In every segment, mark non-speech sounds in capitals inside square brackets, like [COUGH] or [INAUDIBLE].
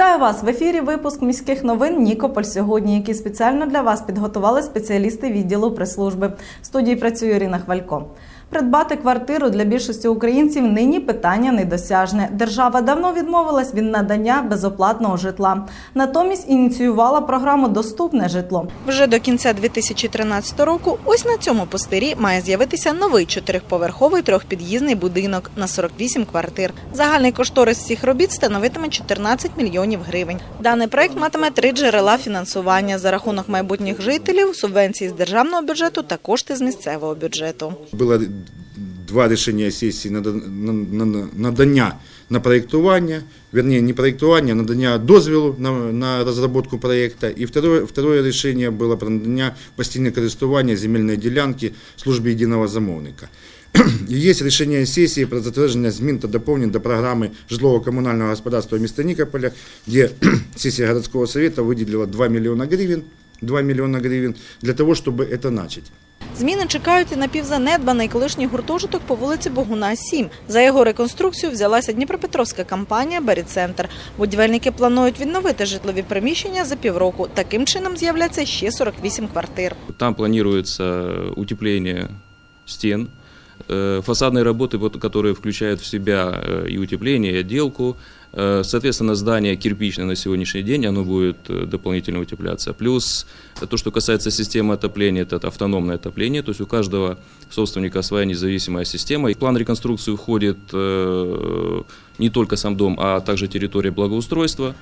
Вітаю вас в ефірі. Випуск міських новин Нікополь сьогодні, які спеціально для вас підготували спеціалісти відділу прес-служби. В студії працює Ірина Хвалько. Придбати квартиру для більшості українців нині питання недосяжне. Держава давно відмовилась від надання безоплатного житла. Натомість ініціювала програму Доступне житло. Вже до кінця 2013 року ось на цьому пустирі має з'явитися новий чотирьохповерховий трьохпід'їзний будинок на 48 квартир. Загальний кошторис всіх робіт становитиме 14 мільйонів гривень. Даний проект матиме три джерела фінансування за рахунок майбутніх жителів, субвенції з державного бюджету та кошти з місцевого бюджету. Було два рішення сесії на, на, на, надання на проєктування, вернее, не проєктування, а надання дозволу на, на розробку проєкту. І второе, второе рішення було про надання постійного користування земельної ділянки службі єдиного замовника. [CLEARS THROAT] І є рішення сесії про затвердження змін та доповнень до програми житлово-комунального господарства міста Нікополя, де [CLEARS THROAT] сесія городського совета виділила 2 мільйона гривень, 2 мільйона гривень для того, щоб це почати. Зміни чекають і напівзанедбаний колишній гуртожиток по вулиці Богуна 7. За його реконструкцію взялася Дніпропетровська компанія «Беріцентр». Будівельники планують відновити житлові приміщення за півроку. Таким чином з'являться ще 48 квартир. Там планируется утепление стен, э, фасадные работы, вот, которые включают в себя э, и утепление, и отделку. Э, Соответственно, здание кирпичное на сегодняшний день, оно будет э, дополнительно утепляться. Плюс э, то, что касается системы отопления, это автономное отопление, то есть у каждого собственника своя независимая система. И в план реконструкции входит э, не только сам дом, а также территория благоустройства.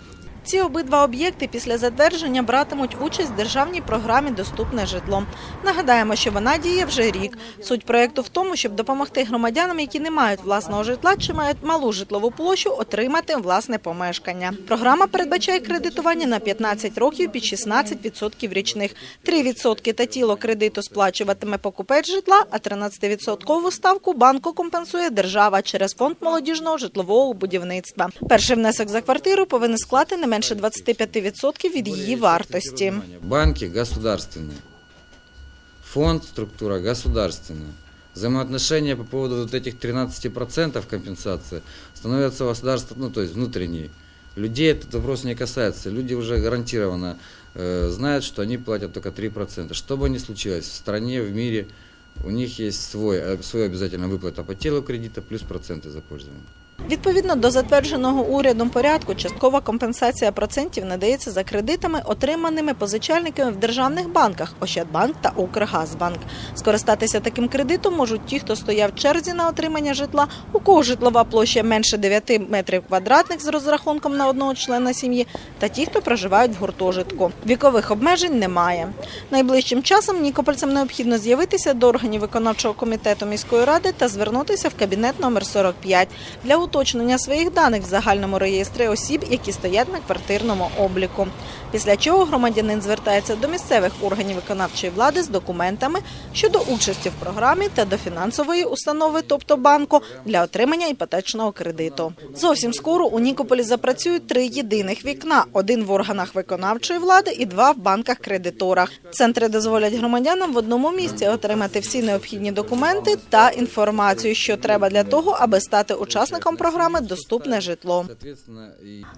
ці обидва об'єкти після затвердження братимуть участь в державній програмі Доступне житло. Нагадаємо, що вона діє вже рік. Суть проєкту в тому, щоб допомогти громадянам, які не мають власного житла чи мають малу житлову площу, отримати власне помешкання. Програма передбачає кредитування на 15 років під 16% річних. 3% та тіло кредиту сплачуватиме покупець житла, а 13% ставку банку компенсує держава через фонд молодіжного житлового будівництва. Перший внесок за квартиру повинен склати не менше 25% від її вартості. Банки государственные. Фонд, структура государственная. Взаимоотношения по поводу вот этих 13% компенсации становятся государство, ну то есть внутренние. Людей этот вопрос не касается. Люди уже гарантированно э, знают, что они платят только 3%. Что бы ни случилось в стране, в мире, у них есть свой, э, свой обязательно выплата по телу кредита плюс проценты за пользование. Відповідно до затвердженого урядом порядку, часткова компенсація процентів надається за кредитами, отриманими позичальниками в державних банках Ощадбанк та Укргазбанк. Скористатися таким кредитом можуть ті, хто стояв в черзі на отримання житла, у кого житлова площа менше 9 метрів квадратних з розрахунком на одного члена сім'ї, та ті, хто проживають в гуртожитку. Вікових обмежень немає. Найближчим часом нікопольцям необхідно з'явитися до органів виконавчого комітету міської ради та звернутися в кабінет номер 45 для уточнення своїх даних в загальному реєстрі осіб, які стоять на квартирному обліку. Після чого громадянин звертається до місцевих органів виконавчої влади з документами щодо участі в програмі та до фінансової установи, тобто банку, для отримання іпотечного кредиту. Зовсім скоро у Нікополі запрацюють три єдиних вікна: один в органах виконавчої влади і два в банках-кредиторах. Центри дозволять громадянам в одному місці отримати всі необхідні документи та інформацію, що треба для того, аби стати учасником програми Доступне житло.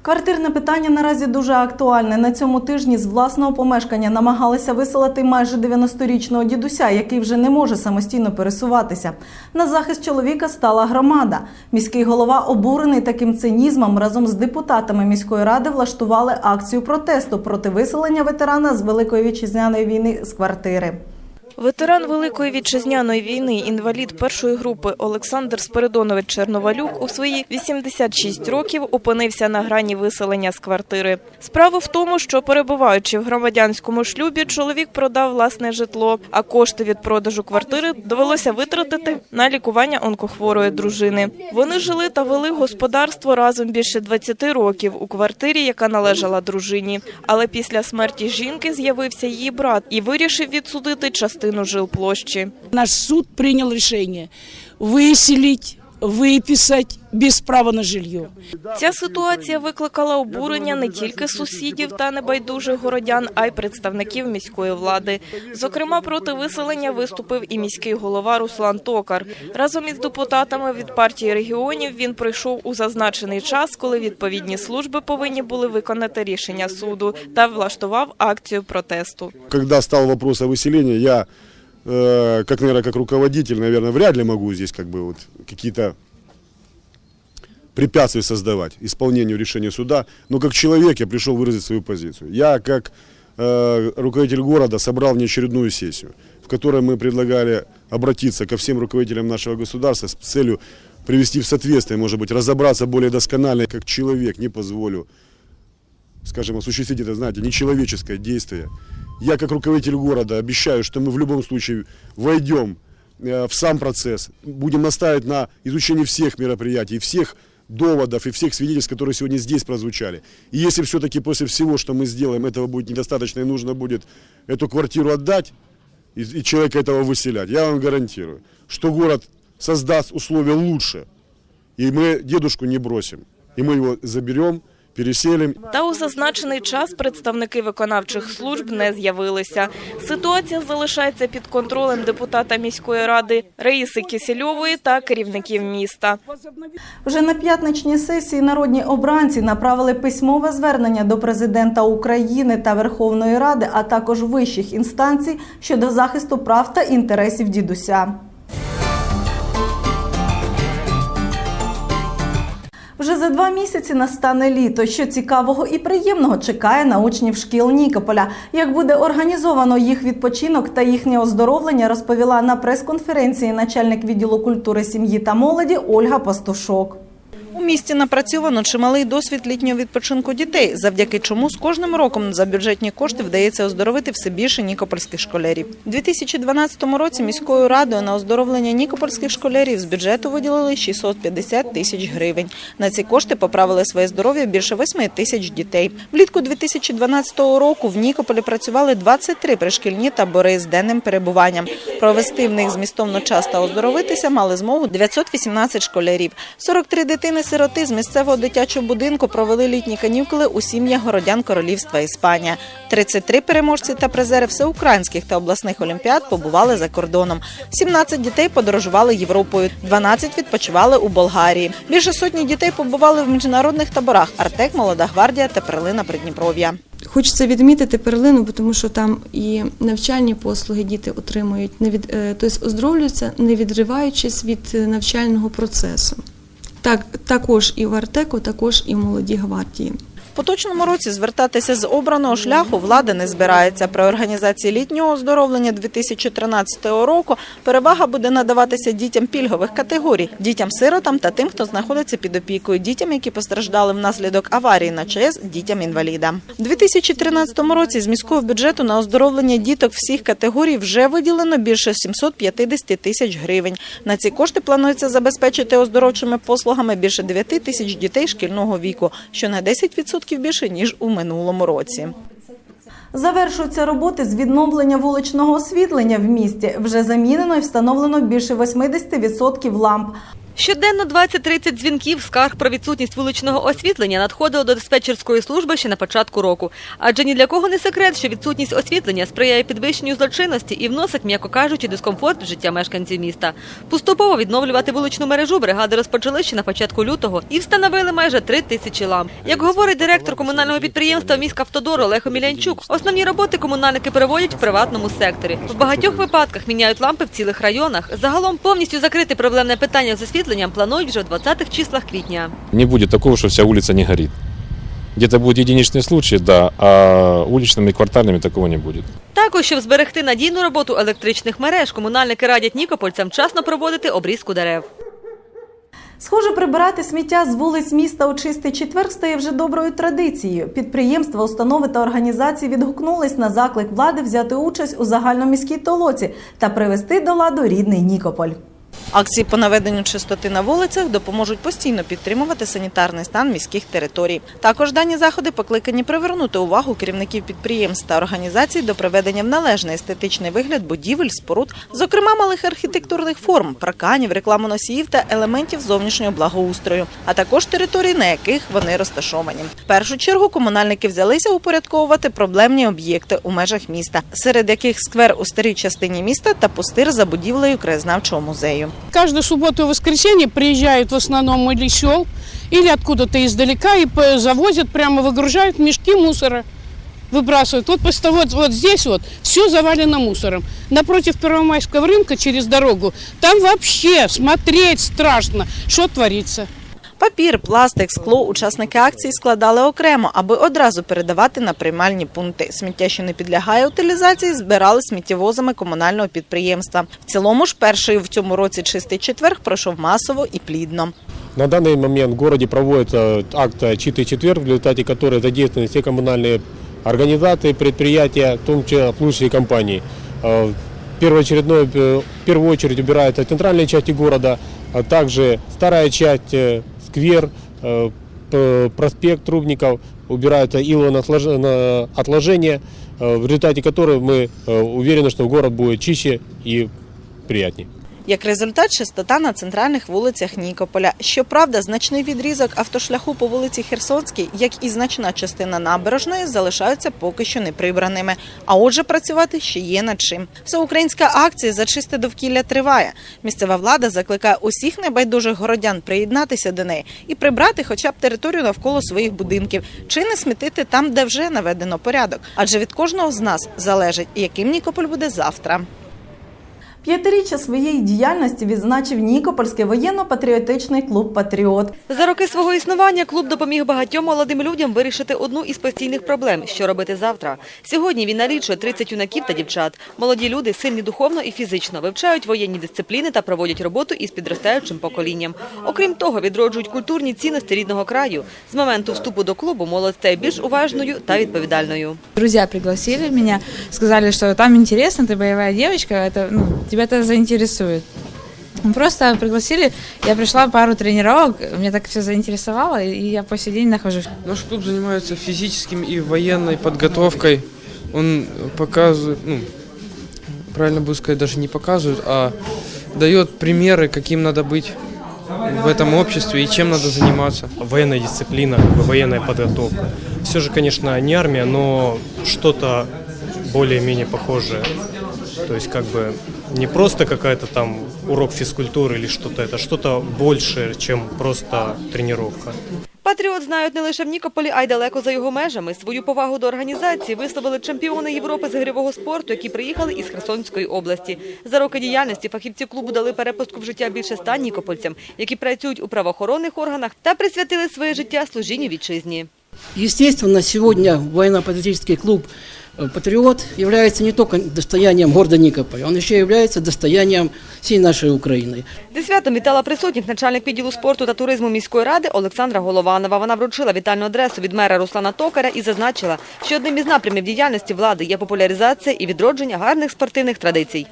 Квартирне питання наразі дуже актуальне. Цьому тижні з власного помешкання намагалися виселити майже 90-річного дідуся, який вже не може самостійно пересуватися. На захист чоловіка стала громада. Міський голова, обурений таким цинізмом, разом з депутатами міської ради влаштували акцію протесту проти виселення ветерана з Великої вітчизняної війни з квартири. Ветеран Великої вітчизняної війни, інвалід першої групи Олександр Спиридонович Черновалюк у свої 86 років опинився на грані виселення з квартири. Справа в тому, що перебуваючи в громадянському шлюбі, чоловік продав власне житло, а кошти від продажу квартири довелося витратити на лікування онкохворої дружини. Вони жили та вели господарство разом більше 20 років у квартирі, яка належала дружині. Але після смерті жінки з'явився її брат і вирішив відсудити частину жилплощі. Наш суд прийняв рішення выселить выписать без права на жилье. Ця ситуація викликала обурення не тільки сусідів та небайдужих городян, а й представників міської влади. Зокрема, проти виселення виступив і міський голова Руслан Токар. Разом із депутатами від партії регіонів він прийшов у зазначений час, коли відповідні служби повинні були виконати рішення суду та влаштував акцію протесту. Когда стал вопрос о выселении, я, э, как, наверное, как руководитель, наверное, вряд ли могу здесь как бы вот какие-то препятствия создавать исполнению решения суда, но как человек я пришел выразить свою позицию. Я, как э, руководитель города, собрал внеочередную сессию, в которой мы предлагали обратиться ко всем руководителям нашего государства с целью привести в соответствие, может быть, разобраться более досконально, как человек не позволю скажем, осуществить это, знаете, нечеловеческое действие. Я, как руководитель города, обещаю, что мы в любом случае войдем э, в сам процесс, будем настаивать на изучении всех мероприятий, всех доводов и всех свидетельств, которые сегодня здесь прозвучали. И если все-таки после всего, что мы сделаем, этого будет недостаточно и нужно будет эту квартиру отдать и, и человека этого выселять, я вам гарантирую, что город создаст условия лучше, и мы дедушку не бросим, и мы его заберем, переселим, Та у зазначений час представники виконавчих служб не з'явилися. Ситуація залишається під контролем депутата міської ради Раїси Кисельової та керівників міста. Вже на п'ятничній сесії народні обранці направили письмове звернення до президента України та Верховної Ради, а також вищих інстанцій щодо захисту прав та інтересів дідуся. За два місяці настане літо. Що цікавого і приємного чекає на учнів шкіл Нікополя. Як буде організовано їх відпочинок та їхнє оздоровлення, розповіла на прес-конференції начальник відділу культури, сім'ї та молоді Ольга Пастушок. Місті напрацьовано чималий досвід літнього відпочинку дітей, завдяки чому з кожним роком за бюджетні кошти вдається оздоровити все більше нікопольських школярів. У 2012 році міською радою на оздоровлення нікопольських школярів з бюджету виділили 650 тисяч гривень. На ці кошти поправили своє здоров'я більше 8 тисяч дітей. Влітку 2012 року в Нікополі працювали 23 пришкільні табори з денним перебуванням. Провести в них змістовно час та оздоровитися мали змогу 918 школярів. 43 дитини-сироти з місцевого дитячого будинку провели літні канікули у сім'ях городян Королівства Іспанія. 33 переможці та призери всеукраїнських та обласних олімпіад побували за кордоном. 17 дітей подорожували Європою, 12 відпочивали у Болгарії. Більше сотні дітей побували в міжнародних таборах Артек, Молода гвардія та Перлина Придніпров'я. Хочеться відмітити перлину, тому що там і навчальні послуги діти отримують, не від, е, тобто оздоровлюються, не відриваючись від е, навчального процесу. Так, також і в Артеку, також і в молоді гвардії. Поточному році звертатися з обраного шляху влада не збирається. При організації літнього оздоровлення 2013 року перевага буде надаватися дітям пільгових категорій, дітям-сиротам та тим, хто знаходиться під опікою, дітям, які постраждали внаслідок аварії на ЧАЕС, дітям-інвалідам. У 2013 році з міського бюджету на оздоровлення діток всіх категорій вже виділено більше 750 тисяч гривень. На ці кошти планується забезпечити оздоровчими послугами більше 9 тисяч дітей шкільного віку, що на 10% більше ніж у минулому році. Завершуються роботи з відновлення вуличного освітлення в місті. Вже замінено і встановлено більше 80% ламп. Щоденно 20-30 дзвінків скарг про відсутність вуличного освітлення надходило до диспетчерської служби ще на початку року. Адже ні для кого не секрет, що відсутність освітлення сприяє підвищенню злочинності і вносить, м'яко кажучи, дискомфорт в життя мешканців міста. Поступово відновлювати вуличну мережу бригади розпочали ще на початку лютого і встановили майже 3 тисячі ламп. Як говорить директор комунального підприємства «Міськавтодор» Олег Омілянчук, основні роботи комунальники проводять в приватному секторі. В багатьох випадках міняють лампи в цілих районах. Загалом повністю закрити проблемне питання з освітленням планують вже в 20-х числах квітня. Не будет такого, что вся улица не горит. Где-то будут единичные случаи, да, а уличными и квартальными такого не будет. Також, щоб зберегти надійну роботу електричних мереж, комунальники радять нікопольцям вчасно проводити обрізку дерев. Схоже, прибирати сміття з вулиць міста у чистий четвер стає вже доброю традицією. Підприємства, установи та організації відгукнулись на заклик влади взяти участь у загальноміській толоці та привести до ладу рідний Нікополь. Акції по наведенню чистоти на вулицях допоможуть постійно підтримувати санітарний стан міських територій. Також дані заходи покликані привернути увагу керівників підприємств та організацій до приведення в належний естетичний вигляд будівель, споруд, зокрема малих архітектурних форм, парканів, рекламоносіїв та елементів зовнішнього благоустрою, а також територій, на яких вони розташовані. В першу чергу комунальники взялися упорядковувати проблемні об'єкти у межах міста, серед яких сквер у старій частині міста та пустир за будівлею краєзнавчого музею. Каждую субботу и воскресенье приезжают в основном или сел, или откуда-то издалека и по- завозят, прямо выгружают мешки мусора. Выбрасывают. Вот, просто вот, вот здесь вот все завалено мусором. Напротив Первомайского рынка через дорогу. Там вообще смотреть страшно, что творится. Папір, пластик, скло учасники акції складали окремо, аби одразу передавати на приймальні пункти. Сміття, що не підлягає утилізації, збирали сміттєвозами комунального підприємства. В цілому ж перший в цьому році чистий четверг пройшов масово і плідно. На данный момент в городе проводится акт «Чистый четверг», в результате которой задействованы все коммунальные организации, предприятия, в том числе обслуживающие компании. Э, Первоочередной, э, в первую очередь убираются центральные части города, а также старая часть, э, сквер, э, проспект Трубников, убираются отложения, в результате которых мы э, уверены, что город будет чище и приятнее. Як результат, чистота на центральних вулицях Нікополя. Щоправда, значний відрізок автошляху по вулиці Херсонській, як і значна частина набережної, залишаються поки що неприбраними. А отже, працювати ще є над чим. Всеукраїнська акція за чисте довкілля триває. Місцева влада закликає усіх небайдужих городян приєднатися до неї і прибрати хоча б територію навколо своїх будинків, чи не смітити там, де вже наведено порядок. Адже від кожного з нас залежить, яким Нікополь буде завтра. П'ятиріччя своєї діяльності відзначив Нікопольський воєнно-патріотичний клуб Патріот. За роки свого існування клуб допоміг багатьом молодим людям вирішити одну із постійних проблем – що робити завтра. Сьогодні він налічує 30 юнаків та дівчат. Молоді люди сильні духовно і фізично, вивчають воєнні дисципліни та проводять роботу із підростаючим поколінням. Окрім того, відроджують культурні цінності рідного краю. З моменту вступу до клубу молодь стає більш уважною та відповідальною. Друзья пригласили меня, сказали, что там интересно, ты боевая девочка, это, ну, тебя это заинтересует. Просто пригласили, я пришла пару тренировок, меня так все заинтересовало, и я по сей день нахожусь. Наш клуб занимается физическим и военной подготовкой. Он показывает, ну, правильно будет сказать, даже не показывает, а дает примеры, каким надо быть в этом обществе и чем надо заниматься. военная дисциплина, военная подготовка. Все же, конечно, не армия, но что-то более-менее похожее. То есть как бы не просто какая-то там урок физкультуры или что-то, это что-то большее, чем просто тренировка. Патріот знають не лише в Нікополі, а й далеко за його межами. Свою повагу до організації висловили чемпіони Європи з гирьового спорту, які приїхали із Херсонської області. За роки діяльності фахівці клубу дали перепустку в життя більше ста нікопольцям, які працюють у правоохоронних органах та присвятили своє життя служінню вітчизні. Естественно, сегодня военно-патриотический клуб э, «Патриот» является не только достоянием города Никополя, он еще является достоянием всей нашей України. Зі святом вітала присутніх начальник відділу спорту та туризму міської ради Олександра Голованова. Вона вручила вітальну адресу від мера Руслана Токаря і зазначила, що одним із напрямів діяльності влади є популяризація і відродження гарних спортивних традицій.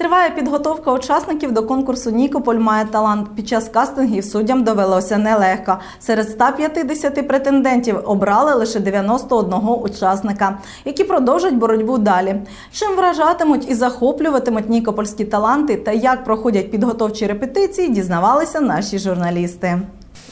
Триває підготовка учасників до конкурсу Нікополь має талант. Під час кастингів суддям довелося нелегко. Серед 150 претендентів обрали лише 91 учасника, які продовжать боротьбу далі. Чим вражатимуть і захоплюватимуть нікопольські таланти та як проходять підготовчі репетиції, дізнавалися наші журналісти.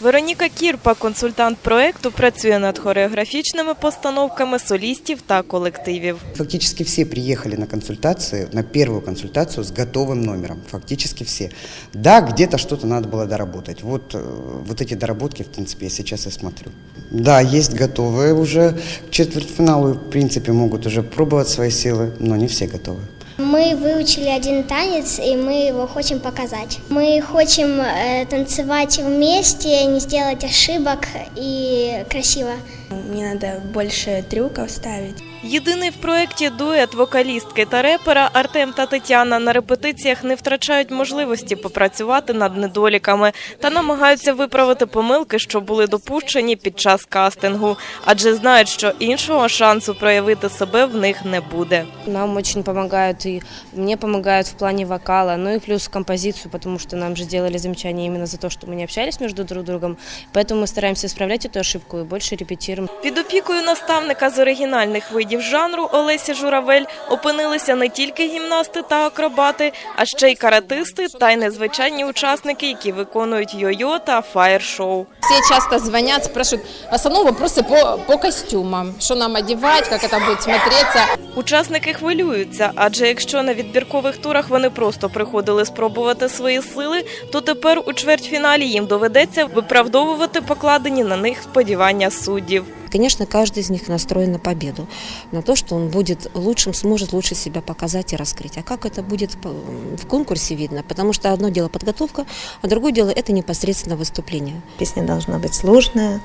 Вероніка Кірпа, консультант проекту, працює над хореографічними постановками солістів та колективів. Фактически все приехали на консультацию, на первую консультацию с готовым номером. Фактически все. Да, где-то что-то надо было доработать. Вот, э, вот эти доработки, в принципе, я сейчас и смотрю. Да, есть готовые уже к четвертьфиналу, в принципе, могут уже пробовать свои силы, но не все готовы. Мы выучили один танец, и мы его хотим показать. Мы хотим э, танцевать вместе, не сделать ошибок и красиво. Мне надо больше трюков ставить. Єдиний в проєкті дует вокалістки та репера Артем та Тетяна на репетиціях не втрачають можливості попрацювати над недоліками та намагаються виправити помилки, що були допущені під час кастингу, адже знають, що іншого шансу проявити себе в них не буде. Нам очень помогают и мне помогают в плане вокала, ну и плюс композицию, потому что нам же делали замечания именно за то, что мы не общались между друг другом. Поэтому мы стараемся исправлять эту ошибку и больше репетируем. Під опікою наставника з оригінальних видів жанру Олесі Журавель опинилися не тільки гімнасти та акробати, а ще й каратисти та й незвичайні учасники, які виконують йо-йо та фаєр-шоу. Все часто звонят, спрашивают, в основном вопросы по, по костюмам, что нам одевать, как это будет смотреться. Учасники хвилюються, адже якщо на відбіркових турах вони просто приходили спробувати свої сили, то тепер у чвертьфіналі їм доведеться виправдовувати покладені на них сподівання суддів. Конечно, каждый из них настроен на победу, на то, что он будет лучшим, сможет лучше себя показать и раскрыть. А как это будет по- в конкурсе видно, потому что одно дело подготовка, а другое дело это непосредственно выступление. Песня должна быть сложная,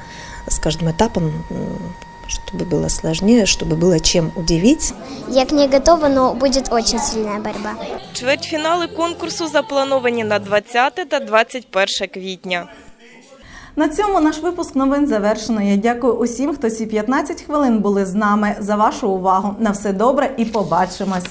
с каждым этапом, м, чтобы было сложнее, чтобы было чем удивить. Я к ней готова, но будет очень сильная борьба. Чвертьфінали конкурсу заплановані на 20 та 21 квітня. На цьому наш випуск новин завершено. Я дякую усім, хто ці 15 хвилин були з нами за вашу увагу. На все добре і побачимось.